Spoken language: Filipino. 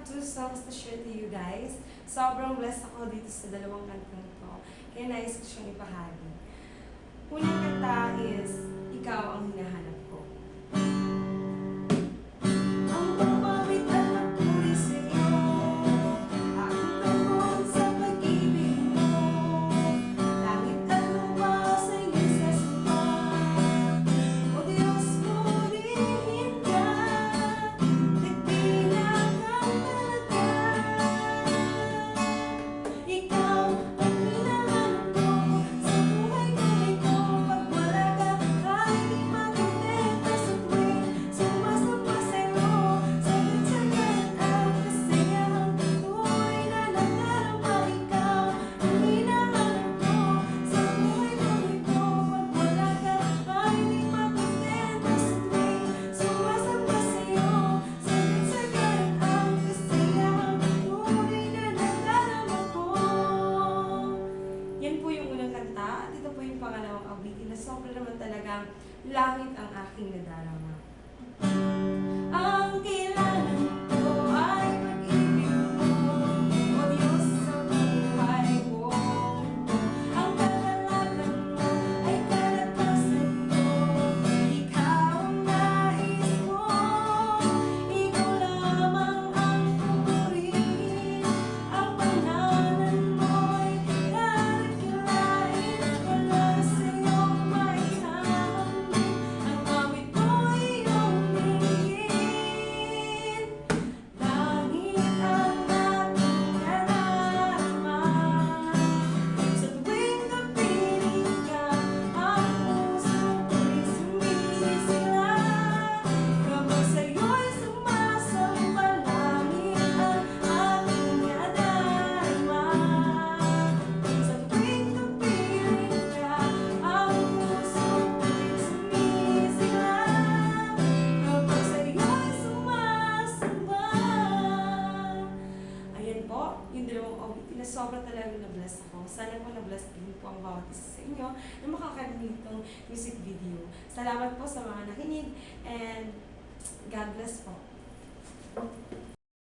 have two songs to share to you guys. Sobrang blessed ako dito sa dalawang kantang to. Kaya nais ko siyang ibahagi. Unang kanta is sobra naman talagang langit ang aking nadarama. po, yung dalawang OBT na sobra talaga na-bless ako. Sana po na-bless din po ang bawat isa sa inyo na makakarinig itong music video. Salamat po sa mga nakinig and God bless po.